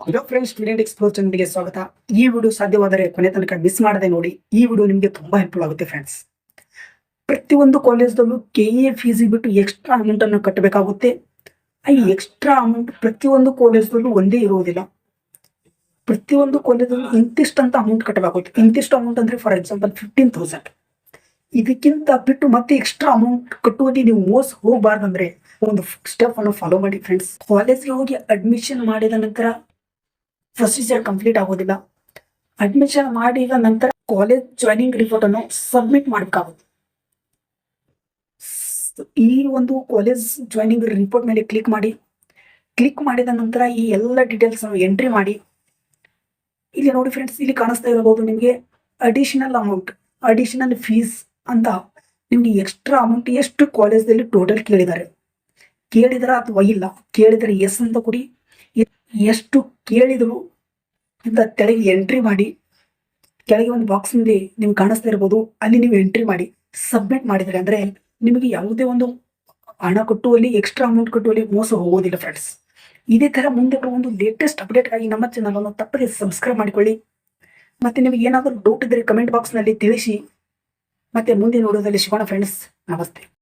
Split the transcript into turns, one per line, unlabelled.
Hello friends student explore ಚಾನಲ್ಗೆ ಸ್ವಾಗತ. ಈ ವಿಡಿಯೋ ಸಾಧ್ಯವಾದರೆ ಕೊನೆ ತನಕ ಮಿಸ್ ಮಾಡದೆ ನೋಡಿ. ಈ ವಿಡಿಯೋ ನಿಮಗೆ ತುಂಬಾ ಹೆಲ್ಪ್ಫುಲ್ ಆಗುತ್ತೆ ಫ್ರೆಂಡ್ಸ್ ಪ್ರತಿಯೊಂದು ಕಾಲೇಜ್ದಲ್ಲೂ ಕೆ ಎ ಫೀಸ್ ಬಿಟ್ಟು ಎಕ್ಸ್ಟ್ರಾ ಅಮೌಂಟ್ ಅನ್ನು ಕಟ್ಟಬೇಕಾಗುತ್ತೆ ಈ ಎಕ್ಸ್ಟ್ರಾ ಅಮೌಂಟ್ ಪ್ರತಿಯೊಂದು ಕಾಲೇಜ್ದಲ್ಲೂ ಒಂದೇ ಇರುವುದಿಲ್ಲ ಪ್ರತಿಯೊಂದು ಕಾಲೇಜಲ್ಲೂ ಇಂತಿಷ್ಟು ಅಂತ ಅಮೌಂಟ್ ಕಟ್ಟಬೇಕಾಗುತ್ತೆ ಇಂತಿಷ್ಟು ಅಮೌಂಟ್ ಅಂದ್ರೆ ಫಾರ್ ಎಕ್ಸಾಂಪಲ್ ಫಿಫ್ಟೀನ್ ತೌಸಂಡ್ ಇದಕ್ಕಿಂತ ಬಿಟ್ಟು ಮತ್ತೆ ಎಕ್ಸ್ಟ್ರಾ ಅಮೌಂಟ್ ಕಟ್ಟುವಲ್ಲಿ ನೀವು ಮೋಸ ಹೋಗಬಾರ್ದಂದ್ರೆ ಒಂದು ಸ್ಟೆಪ್ ಅನ್ನು ಫಾಲೋ ಮಾಡಿ ಫ್ರೆಂಡ್ಸ್ ಕಾಲೇಜ್ಗೆ ಹೋಗಿ ಅಡ್ಮಿಷನ್ ಮಾಡಿದ ನಂತರ ಪ್ರೊಸೀಜರ್ ಕಂಪ್ಲೀಟ್ ಆಗೋದಿಲ್ಲ. ಅಡ್ಮಿಷನ್ ಮಾಡಿದ ನಂತರ ಕಾಲೇಜ್ ಜಾಯ್ನಿಂಗ್ ರಿಪೋರ್ಟ್ ಅನ್ನು ಸಬ್ಮಿಟ್ ಮಾಡಬೇಕಾಗುತ್ತೆ. ಈ ಒಂದು ಕಾಲೇಜ್ ಜಾಯ್ನಿಂಗ್ ರಿಪೋರ್ಟ್ ಮೇಲೆ ಕ್ಲಿಕ್ ಮಾಡಿ. ಕ್ಲಿಕ್ ಮಾಡಿದ ನಂತರ ಈ ಎಲ್ಲ ಡೀಟೇಲ್ಸ್ ಎಂಟ್ರಿ ಮಾಡಿ. ಇಲ್ಲಿ ನೋಡಿ ಫ್ರೆಂಡ್ಸ್ ಇಲ್ಲಿ ಕಾಣಿಸ್ತಾ ಇರಬಹುದು ನಿಮಗೆ ಅಡಿಷನಲ್ ಅಮೌಂಟ್ ಅಡಿಷನಲ್ ಫೀಸ್ ಅಂತ. ನಿಮಗೆ ಎಕ್ಸ್ಟ್ರಾ ಅಮೌಂಟ್ ಎಷ್ಟು ಕಾಲೇಜಲ್ಲಿ ಟೋಟಲ್ ಕೇಳಿದ್ದಾರೆ. ಕೇಳಿದ್ರ ಅಥವಾ ಇಲ್ಲ? ಕೇಳಿದರೆ ಎಸ್ ಅಂತ ಕೊಡಿ. ಎಷ್ಟು ಕೇಳಿದ್ರು ಅಂತ ತೆಳಗೆ ಎಂಟ್ರಿ ಮಾಡಿ, ಕೆಳಗೆ ಒಂದು ಬಾಕ್ಸ್ನಲ್ಲಿ ನಿಮ್ಗೆ ಕಾಣಿಸ್ತಾ ಇರ್ಬೋದು, ಅಲ್ಲಿ ನೀವು ಎಂಟ್ರಿ ಮಾಡಿ ಸಬ್ಮಿಟ್ ಮಾಡಿದರೆ ಅಂದ್ರೆ ನಿಮಗೆ ಯಾವುದೇ ಒಂದು ಹಣ ಕಟ್ಟುವಲ್ಲಿ ಎಕ್ಸ್ಟ್ರಾ ಅಮೌಂಟ್ ಕಟ್ಟುವಲ್ಲಿ ಮೋಸ ಹೋಗೋದಿಲ್ಲ ಫ್ರೆಂಡ್ಸ್ ಇದೇ ತರ ಮುಂದೆ ಒಂದು ಲೇಟೆಸ್ಟ್ ಅಪ್ಡೇಟ್ ಆಗಿ ನಮ್ಮ ಚಾನಲನ್ನು ತಪ್ಪದೆ ಸಬ್ಸ್ಕ್ರೈಬ್ ಮಾಡಿಕೊಳ್ಳಿ. ಮತ್ತೆ ನಿಮಗೆ ಏನಾದರೂ ಡೌಟ್ ಇದ್ರೆ ಕಮೆಂಟ್ ಬಾಕ್ಸ್ನಲ್ಲಿ ತಿಳಿಸಿ. ಮತ್ತೆ ಮುಂದೆ ನೋಡೋದಲ್ಲಿ ಸಿಗೋಣ ಫ್ರೆಂಡ್ಸ್ ನಮಸ್ತೆ.